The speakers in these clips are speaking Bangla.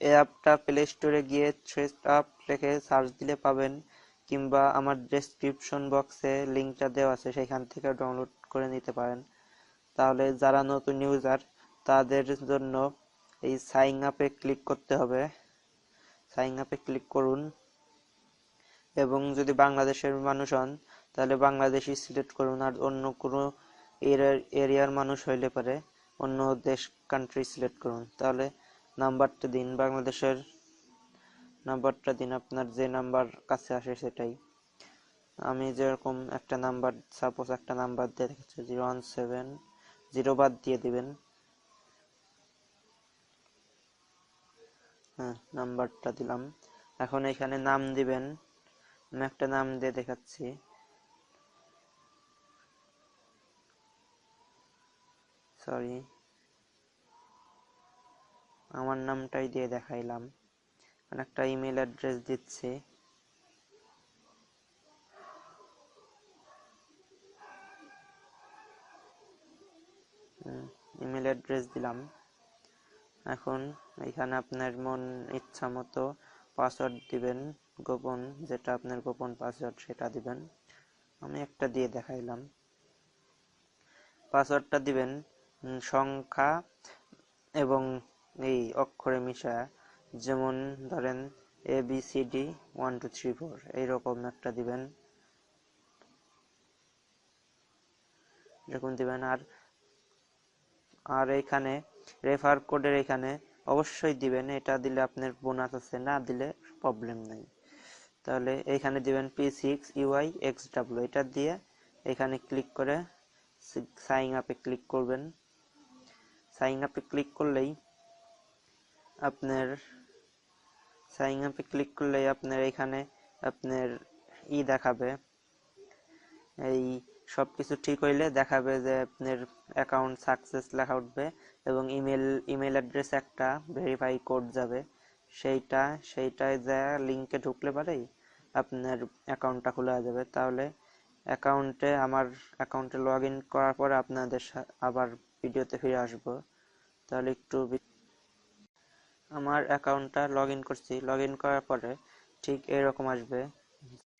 এই অ্যাপটা প্লে স্টোরে গিয়ে থ্রেস অ্যাপ লিখে সার্চ দিলে পাবেন, কিংবা আমার ডেসক্রিপশন বক্সে লিঙ্কটা দেওয়া আছে, সেখান থেকে ডাউনলোড করে নিতে পারেন। তাহলে যারা নতুন ইউজার তাদের জন্য এই সাইন আপে ক্লিক করতে হবে। সাইন আপে ক্লিক করুন। এবং যদি বাংলাদেশের মানুষ হন, তাহলে বাংলাদেশি সিলেক্ট করুন, আর অন্য কোনো এরিয়ার মানুষ হইলে পারে অন্য দেশ কান্ট্রি সিলেক্ট করুন। তাহলে নাম্বারটা দিন, বাংলাদেশের নাম্বারটা দিন, আপনার যে নাম্বার কাছে আসে সেটাই। আমি যেরকম একটা নাম্বার সাপোজ একটা নাম্বার দিয়ে রেখেছি, জিরো ওয়ান সেভেন, জিরো বাদ দিয়ে দিবেন। হ্যাঁ নাম্বারটা দিলাম। এখন এখানে নাম দিবেন। আমি একটা নাম দিয়ে দেখাচ্ছি। সরি আমার নামটাই দিয়ে দেখাইলাম। এখন একটা ইমেল অ্যাড্রেস দিচ্ছি। ইমেল অ্যাড্রেস দিলাম। এখন এখানে আপনার মন ইচ্ছা মতো পাসওয়ার্ড দিবেন, গোপন যেটা আপনার গোপন পাসওয়ার্ড সেটা দিবেন। আমি একটা দিয়ে দেখাইলাম। পাসওয়ার্ডটা দিবেন সংখ্যা এবং এই অক্ষরে মিশা, যেমন ধরেন A B C D one two three four এইরকম একটা দিবেন। এরকম দিবেন, আর আর এখানে রেফার কোডের এখানে অবশ্যই দিবেন, এটা দিলে আপনার বোনাস আছে, না দিলে প্রবলেম নাই। তাহলে এখানে দিবেন P six UI X W এটা দিয়ে এখানে ক্লিক করে সাইন আপে ক্লিক করবেন। সাইন আপে ক্লিক করলেই আপনার সাইন আপে ক্লিক করলেই আপনার এখানে আপনার ই দেখাবে। এই সব কিছু ঠিক হইলে দেখাবে যে আপনার অ্যাকাউন্ট সাকসেস লেখা উঠবে এবং ইমেল ইমেল অ্যাড্রেস একটা ভেরিফাই কোড যাবে। সেইটা, সেইটায় যা লিঙ্কে ঢুকলে পারেই আপনার অ্যাকাউন্টটা খোলা যাবে। তাহলে অ্যাকাউন্টে আমার অ্যাকাউন্টে লগ ইন করার পরে আপনাদের আবার ভিডিওতে ফিরে আসব। তাহলে একটু আমার অ্যাকাউন্টটা লগ ইন করছি। লগ ইন করার পরে ঠিক এরকম আসবে।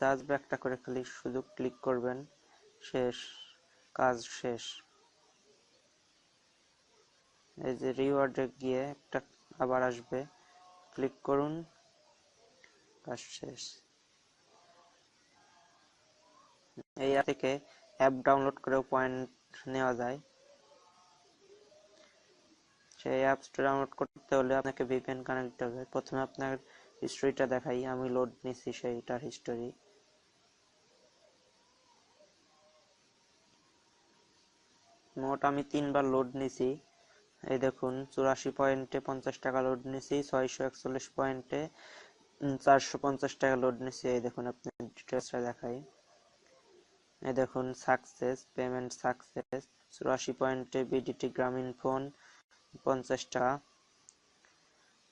আসবে একটা করে খালি শুধু ক্লিক করবেন। শেষ। কাজ শেষ। এই যে রিওয়ার্ডে গিয়ে একটা আবার আসবে। ক্লিক করুন। কাজ শেষ। এই থেকে অ্যাপ ডাউনলোড করেও পয়েন্ট নেওয়া যায়। সেই অ্যাপসটা ডাউনলোড করতে হলে আপনাকে ভিপিএন কানেক্ট হবে। প্রথমে আপনার হিস্টোরিটা দেখাই, আমি লোড নিছি সেইটার হিস্টোরি মোট আমি তিনবার লোড নিছি। এই দেখুন, চুরাশি পয়েন্টে পঞ্চাশ টাকা লোড নিছি, ছয়শো একচল্লিশ পয়েন্টে চারশো পঞ্চাশ টাকা লোড নিছি। এই দেখুন আপনি ডিটেলসটা দেখাই। এই দেখুন সাকসেস পেমেন্ট সাকসেস চুরাশি পয়েন্টে বিডিটি গ্রামীণ ফোন পঞ্চাশ টাকা।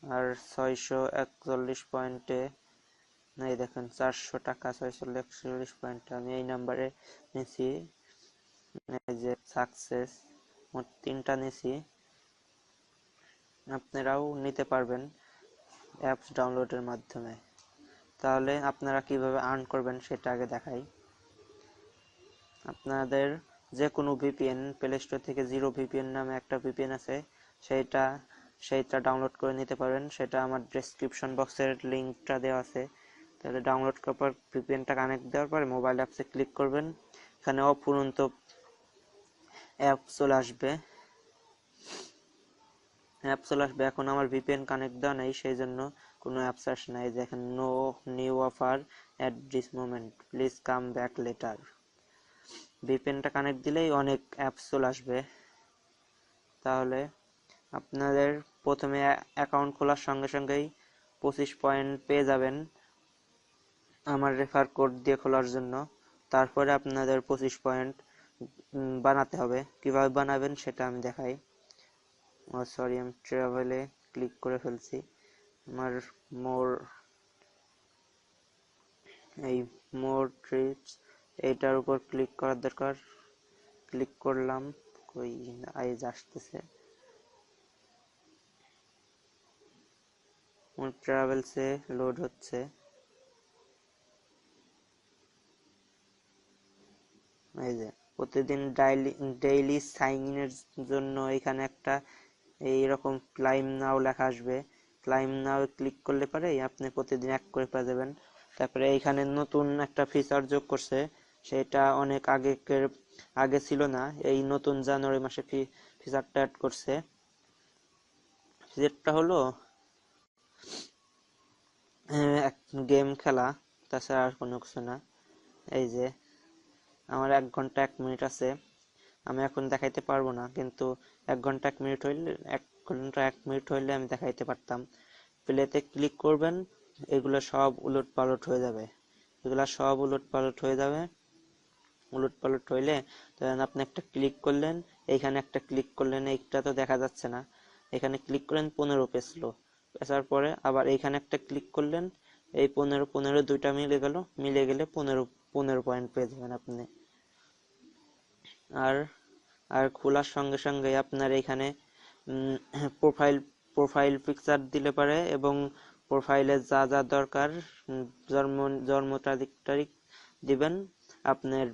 আর ছয়শো একচল্লিশ পয়েন্টে, এই দেখুন, চারশো টাকা, ছয়শো একচল্লিশ পয়েন্টে আমি এই নাম্বারে এই যে সাকসেস মোট তিনটা নিছি। আপনারাও নিতে পারবেন অ্যাপস ডাউনলোডের মাধ্যমে। তাহলে আপনারা কীভাবে আর্ন করবেন সেটা আগে দেখাই। আপনাদের যে কোনো ভিপিএন প্লে স্টোর থেকে জিরো ভিপিএন নামে একটা ভিপিএন আছে। সেইটা সেইটা ডাউনলোড করে নিতে পারবেন। সেটা আমার ডেসক্রিপশন বক্সের লিঙ্কটা দেওয়া আছে। তাহলে ডাউনলোড করার পর ভিপিএনটা কানেক্ট দেওয়ার পরে মোবাইল অ্যাপসে ক্লিক করবেন। এখানে অপুরন্ত অ্যাপ চলে আসবে। অ্যাপ চলে আসবে। এখন আমার ভিপিএন কানেক্ট দেওয়া নেই সেই জন্য কোনো অ্যাপস আসে নাই দেখেন no new offer at this moment please come back later ভিপিএনটা connect দিলেই অনেক অ্যাপস চলে আসবে। তাহলে আপনাদের প্রথমে অ্যাকাউন্ট খোলার সঙ্গে সঙ্গেই পঁচিশ পয়েন্ট পেয়ে যাবেন আমার রেফার কোড দিয়ে খোলার জন্য। তারপরে আপনাদের পঁচিশ পয়েন্ট বানাতে হবে। কীভাবে বানাবেন সেটা আমি দেখাই। ও সরি আমি ট্রাভেলে ক্লিক করে ফেলছি। আমার মোর এই মোর ট্রিপস এইটার উপর ক্লিক করার দরকার। ক্লিক করলাম, কই, আইজ আসতেছে। ট্রাভেলসে লোড হচ্ছে। এই যে, প্রতিদিন ডেইলি ডেইলি সাইন ইনের জন্য এখানে একটা এইরকম ক্লাইম নাও লেখা আসবে। ক্লাইম নাও ক্লিক করলে পরে আপনি প্রতিদিন এক করে পেয়ে যাবেন। তারপরে এইখানে নতুন একটা ফিচার যোগ করছে, সেটা অনেক আগেকের, আগে ছিল না, এই নতুন জানুয়ারি মাসে ফিচারটা অ্যাড করছে। ফিচারটা হলো গেম খেলা, তাছাড়া আর কোনো কিছু না। এই যে, আমার এক ঘণ্টা এক মিনিট আছে। আমি এখন দেখাইতে পারব না, কিন্তু এক ঘণ্টা এক মিনিট হইলে, এক ঘণ্টা এক মিনিট হইলে আমি দেখাইতে পারতাম। প্লেতে ক্লিক করবেন, এগুলো সব উলট পালট হয়ে যাবে। এগুলো সব উলট পালট হয়ে যাবে। উলট পালট হইলে ধরেন আপনি একটা ক্লিক করলেন এইখানে একটা ক্লিক করলেন, এইটা তো দেখা যাচ্ছে না। এখানে ক্লিক করলেন পনেরো পেছলো পেছার পরে আবার এইখানে একটা ক্লিক করলেন, এই পনেরো পনেরো দুইটা মিলে গেল, মিলে গেলে পনেরো পনেরো পয়েন্ট পেয়ে যাবেন আপনি। আর আর খোলার সঙ্গে সঙ্গে আপনার এখানে প্রোফাইল প্রোফাইল পিকচার দিলে পারে এবং প্রোফাইলে যা যা দরকার জন্ম জন্ম তারিখ তারিখ দিবেন, আপনার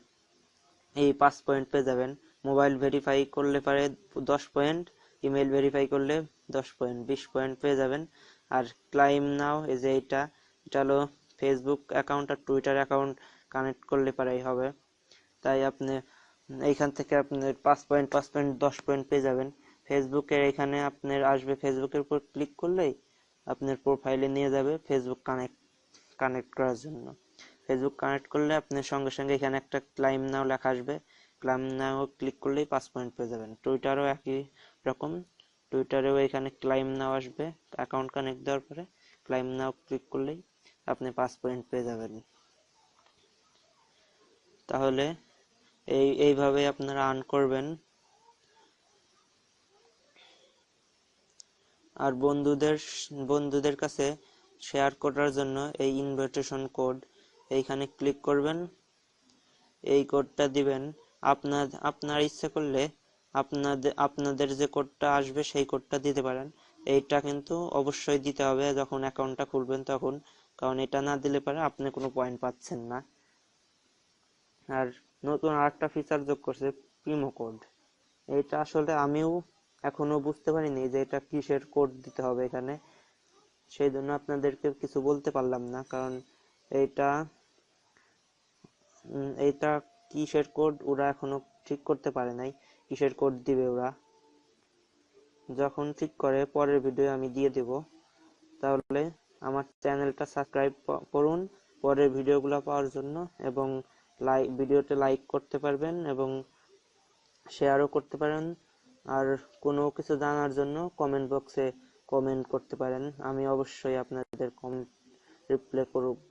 এই পাঁচ পয়েন্ট পেয়ে যাবেন। মোবাইল ভেরিফাই করলে পারে দশ পয়েন্ট ইমেল ভেরিফাই করলে দশ পয়েন্ট বিশ পয়েন্ট পেয়ে যাবেন। আর ক্লাইম নাও এই যে এইটা এটা হলো ফেসবুক অ্যাকাউন্ট আর টুইটার অ্যাকাউন্ট কানেক্ট করলে পারেই হবে। তাই আপনি এইখান থেকে আপনার পাঁচ পয়েন্ট পাঁচ পয়েন্ট দশ পয়েন্ট পেয়ে যাবেন। ফেসবুকের এখানে আপনার আসবে। ফেসবুকের উপর ক্লিক করলেই আপনার প্রোফাইলে নিয়ে যাবে ফেসবুক কানেক্ট কানেক্ট করার জন্য। ফেসবুক কানেক্ট করলে আপনার সঙ্গে সঙ্গে এখানে একটা ক্লাইম নাও লেখা আসবে। ক্লাইম নাও ক্লিক করলেই পাঁচ পয়েন্ট পেয়ে যাবেন। টুইটারও একই রকম। টুইটারেও এখানে ক্লাইম নাও আসবে অ্যাকাউন্ট কানেক্ট দেওয়ার পরে ক্লাইম নাও ক্লিক করলেই আপনি পাঁচ পয়েন্ট পেয়ে যাবেন। তাহলে এই, এইভাবে আপনারা আর্ন করবেন। আর বন্ধুদের বন্ধুদের কাছে শেয়ার করার জন্য এই ইনভিটেশন কোড এইখানে ক্লিক করবেন। এই কোডটা দিবেন। আপনার আপনার ইচ্ছে করলে আপনাদের আপনাদের যে কোডটা আসবে সেই কোডটা দিতে পারেন। এইটা কিন্তু অবশ্যই দিতে হবে যখন অ্যাকাউন্টটা খুলবেন তখন। কারণ এটা না দিলে পারে আপনি কোনো পয়েন্ট পাচ্ছেন না। আর নতুন আরেকটা ফিচার যোগ করছে প্রিমো কোড এটা আসলে আমিও এখনও বুঝতে পারিনি যে এটা কিসের কোড দিতে হবে এখানে। সেই জন্য আপনাদেরকে কিছু বলতে পারলাম না। কারণ এইটা এইটা কিসের কোড ওরা এখনও ঠিক করতে পারে নাই। কিসের কোড দিবে ওরা? যখন ঠিক করে পরের ভিডিও আমি দিয়ে দেব। তাহলে আমার চ্যানেলটা সাবস্ক্রাইব করুন পরের ভিডিওগুলো পাওয়ার জন্য এবং লাইক ভিডিওতে লাইক করতে পারবেন এবং শেয়ারও করতে পারেন। আর কোনো কিছু জানার জন্য কমেন্ট বক্সে কমেন্ট করতে পারেন। আমি অবশ্যই আপনাদের কমেন্ট রিপ্লাই করব।